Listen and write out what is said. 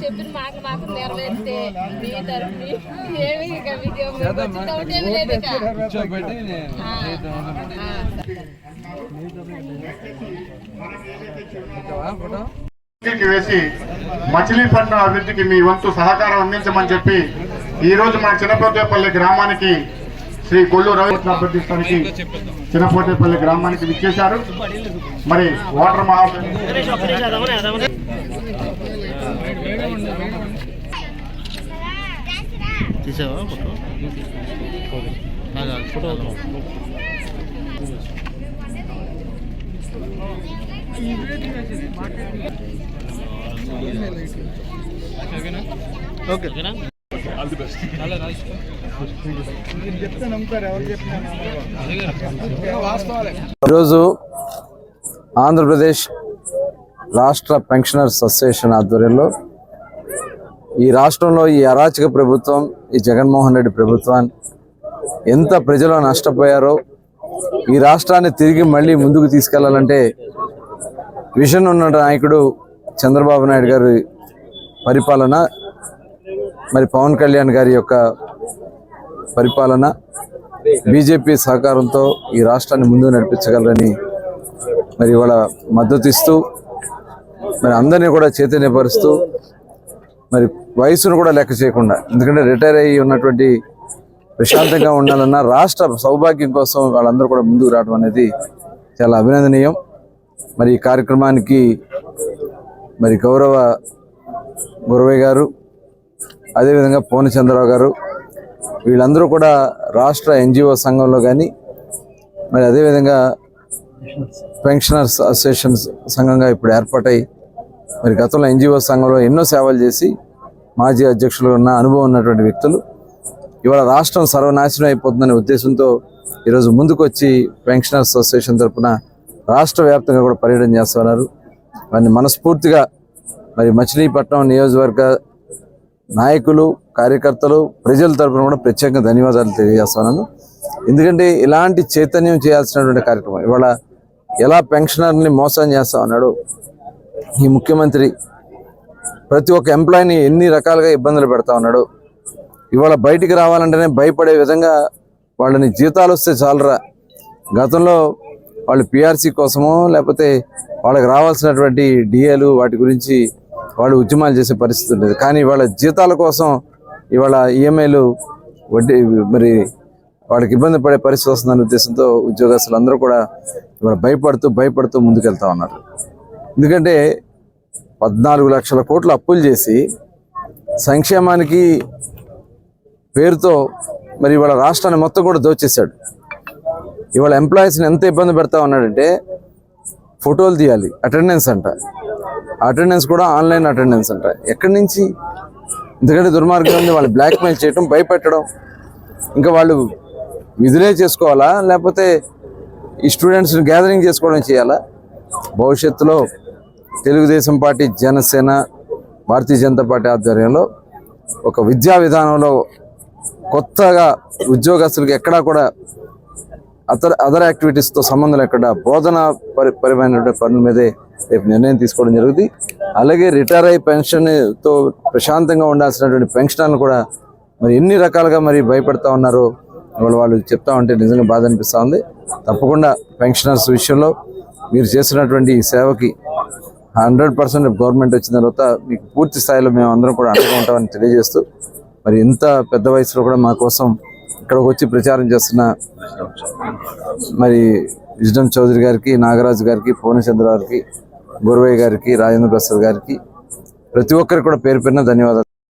చెప్పిన మాటలు మాత్రం నెరవేరితే మీ తరఫు ఏమి ఇక వేసి మచిలీపట్నం అభివృద్ధికి మీ వంతు సహకారం అందించమని చెప్పి ఈ రోజు మన చిన్నపోతేపల్లి గ్రామానికి శ్రీ కొల్లు రవి అభ్యర్థిస్తానికి చిన్నపోతేపల్లి గ్రామానికి విచ్చేశారు. మరి వాటర్ మహా తీసావా ఫోటో ఓకేనా ఈరోజు ఆంధ్రప్రదేశ్ రాష్ట్ర పెన్షనర్స్ అసోసియేషన్ ఆధ్వర్యంలో ఈ రాష్ట్రంలో ఈ అరాచక ప్రభుత్వం ఈ జగన్మోహన్ రెడ్డి ప్రభుత్వాన్ని ఎంత ప్రజలు నష్టపోయారో ఈ రాష్ట్రాన్ని తిరిగి మళ్ళీ ముందుకు తీసుకెళ్ళాలంటే విజన్ ఉన్న నాయకుడు చంద్రబాబు నాయుడు గారి పరిపాలన మరి పవన్ కళ్యాణ్ గారి యొక్క పరిపాలన బీజేపీ సహకారంతో ఈ రాష్ట్రాన్ని ముందు నడిపించగలరని మరి ఇవాళ మద్దతు ఇస్తూ మరి అందరినీ కూడా చైతన్యపరుస్తూ మరి వయసును కూడా లెక్క చేయకుండా ఎందుకంటే రిటైర్ అయ్యి ఉన్నటువంటి ప్రశాంతంగా ఉండాలన్న రాష్ట్ర సౌభాగ్యం కోసం వాళ్ళందరూ కూడా ముందుకు రావడం అనేది చాలా అభినందనీయం. మరి ఈ కార్యక్రమానికి మరి గౌరవ గురవయ్య గారు అదేవిధంగా పూర్ణచంద్రరావు గారు వీళ్ళందరూ కూడా రాష్ట్ర ఎన్జిఓ సంఘంలో కానీ మరి అదేవిధంగా పెన్షనర్స్ అసోసియేషన్ సంఘంగా ఇప్పుడు ఏర్పాటై మరి గతంలో ఎన్జిఓ సంఘంలో ఎన్నో సేవలు చేసి మాజీ అధ్యక్షులు ఉన్న అనుభవం ఉన్నటువంటి వ్యక్తులు ఇవాళ రాష్ట్రం సర్వనాశనం అయిపోతుందనే ఉద్దేశంతో ఈరోజు ముందుకొచ్చి పెన్షనర్స్ అసోసియేషన్ తరఫున రాష్ట్ర వ్యాప్తంగా కూడా పర్యటన చేస్తున్నారు. వారిని మనస్ఫూర్తిగా మరి మచిలీపట్నం నియోజకవర్గ నాయకులు కార్యకర్తలు ప్రజల తరపున కూడా ప్రత్యేకంగా ధన్యవాదాలు తెలియజేస్తున్నాను. ఎందుకంటే ఇలాంటి చైతన్యం చేయాల్సినటువంటి కార్యక్రమం ఇవాళ ఎలా పెన్షనర్ని మోసం చేస్తా ఉన్నాడు ఈ ముఖ్యమంత్రి. ప్రతి ఒక్క ఎంప్లాయీని ఎన్ని రకాలుగా ఇబ్బందులు పెడతా ఉన్నాడు. ఇవాళ బయటికి రావాలంటేనే భయపడే విధంగా వాళ్ళని జీతాలు వస్తే చాలరా. గతంలో వాళ్ళు పిఆర్సీ కోసమో లేకపోతే వాళ్ళకి రావాల్సినటువంటి డిఏలు వాటి గురించి వాళ్ళు ఉద్యమాలు చేసే పరిస్థితి ఉండేది. కానీ వాళ్ళ జీతాల కోసం ఇవాళ ఈఎంఐలు వడ్డీ మరి వాళ్ళకి ఇబ్బంది పడే పరిస్థితి వస్తుందనే ఉద్దేశంతో ఉద్యోగస్తులు అందరూ కూడా ఇవాళ భయపడుతూ భయపడుతూ ముందుకెళ్తా ఉన్నారు. ఎందుకంటే పద్నాలుగు లక్షల కోట్లు అప్పులు చేసి సంక్షేమానికి పేరుతో మరి ఇవాళ రాష్ట్రాన్ని మొత్తం కూడా దోచేశాడు. ఇవాళ ఎంప్లాయీస్ని ఎంత ఇబ్బంది పెడతా ఉన్నాడంటే ఫోటోలు తీయాలి అటెండెన్స్ అంట. అటెండెన్స్ కూడా ఆన్లైన్ అటెండెన్స్ అంట. ఎక్కడి నుంచి? ఎందుకంటే దుర్మార్గం ఉంది వాళ్ళు బ్లాక్మెయిల్ చేయడం భయపెట్టడం. ఇంకా వాళ్ళు విధులే చేసుకోవాలా? లేకపోతే ఈ స్టూడెంట్స్ని గ్యాదరింగ్ చేసుకోవడం చేయాలా? భవిష్యత్తులో తెలుగుదేశం పార్టీ జనసేన భారతీయ జనతా పార్టీ ఆధ్వర్యంలో ఒక విద్యా విధానంలో కొత్తగా ఉద్యోగస్తులకు ఎక్కడా కూడా అదర్ అదర్ యాక్టివిటీస్తో సంబంధం లేకుండా బోధన పరి పరిమైనటువంటి పనుల మీదే రేపు నిర్ణయం తీసుకోవడం జరుగుతుంది. అలాగే రిటైర్ అయ్యి పెన్షన్తో ప్రశాంతంగా ఉండాల్సినటువంటి పెన్షనర్లు కూడా మరి ఎన్ని రకాలుగా మరి భయపడతా ఉన్నారో వాళ్ళు వాళ్ళు చెప్తా ఉంటే నిజంగా బాధ అనిపిస్తూ ఉంది. తప్పకుండా పెన్షనర్స్ విషయంలో మీరు చేసినటువంటి ఈ సేవకి హండ్రెడ్ పర్సెంట్ గవర్నమెంట్ వచ్చిన తర్వాత మీకు పూర్తి స్థాయిలో మేము అందరం కూడా అండగా ఉంటామని తెలియజేస్తూ మరి ఇంత పెద్ద వయసులో కూడా మా కోసం ఇక్కడికి వచ్చి ప్రచారం చేస్తున్న మరి విజ్డమ్ చౌదరి గారికి నాగరాజు గారికి పూర్ణచంద్ర గారికి గురవయ్య గారికి రాజేంద్ర ప్రసాద్ గారికి ప్రతి ఒక్కరికి కూడా పేరు పేరున ధన్యవాదాలు.